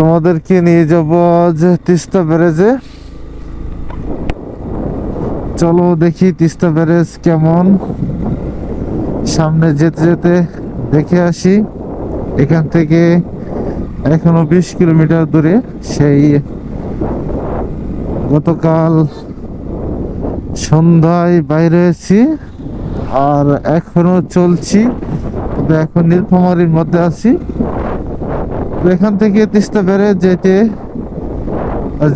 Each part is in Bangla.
তোমাদেরকে নিয়ে যাব যে তিস্তা ব্যারেজে। চলো দেখি তিস্তা ব্যারেজ কেমন। সামনে যেতে যেতে দেখে আসি। এখান থেকে এখনও বিশ কিলোমিটার দূরে সেই গতকাল সন্ধ্যায় বাইরে হয়েছি আর এখনও চলছি। তবে এখন নীলফামারির মধ্যে আছি। তো এখান থেকে তিস্তা বেড়ে যেতে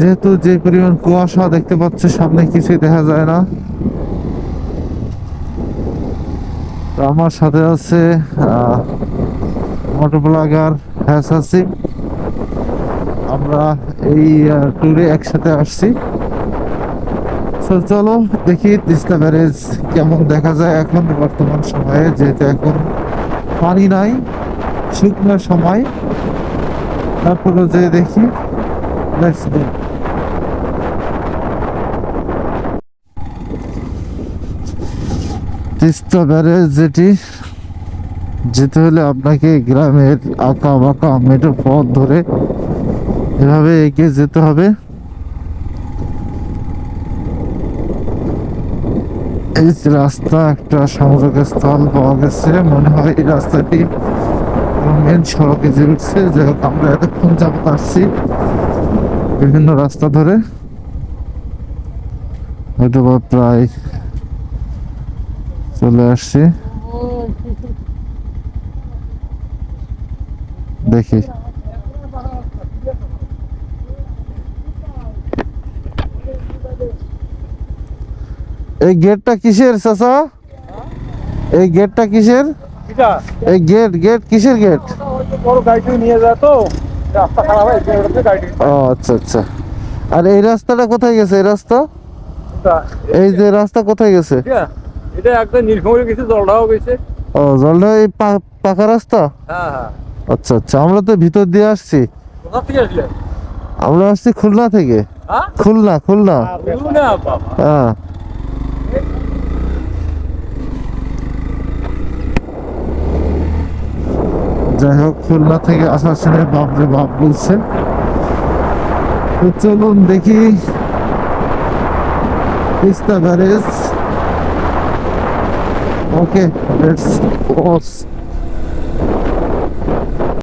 যেহেতু যে পরিমাণ কুয়াশা দেখতে পাচ্ছ, সামনে কিছুই দেখা যায় না। তো আমার সাথে আছে মোটর ব্লগার হ্যাস আমরা এই ট্যুরে একসাথে আসছি। তো চলো দেখি তিস্তা ব্যারেজ কেমন দেখা যায় এখন, বর্তমান সময়ে, যেহেতু এখন পানি নাই, শুকনো সময়। তারপরে যে দেখি তিস্তা ব্যারেজ যেটি, যেতে হলে আপনাকে গ্রামের আঁকা বাঁকা মেটো পথ ধরে এভাবে এগিয়ে যেতে হবে। এই রাস্তা, একটা সংযোগ স্থল পাওয়া গেছে। মনে হয় এই রাস্তাটি মেন সড়কে যে উঠছে, যাই আমরা এতক্ষণ যাবত আসছি বিভিন্ন রাস্তা ধরে। হয়তো বা প্রায় চলে আসছি। দেখি। এই গেটটা কিসের, চাচা? এই গেটটা কিসের? এই গেট গেট কিসের গেট বড় গাড়িটি নিয়ে যায় তো। রাস্তা খারাপ হয় গাড়িটি ও আচ্ছা আচ্ছা। আর এই রাস্তাটা কোথায় গেছে? এই রাস্তা? এই যে রাস্তা কোথায় গেছে? এটা এটা একদম নীলফামারি গেছে গেছে। ও জলটা এই পাকা রাস্তা? হ্যাঁ হ্যাঁ। আচ্ছা আচ্ছা আমরা তো ভিতর দিয়ে আসছি। কোথা থেকে আসলে? আমরা আসছি খুলনা থেকে। হ্যাঁ? খুলনা। খুলনা বাবা। হ্যাঁ। যাই হোক, খুলনা থেকে আসার সময় বাপরে বাপ বলছে। তো চলুন দেখি। ইস্তা ব্যারেজ ওকে লেটস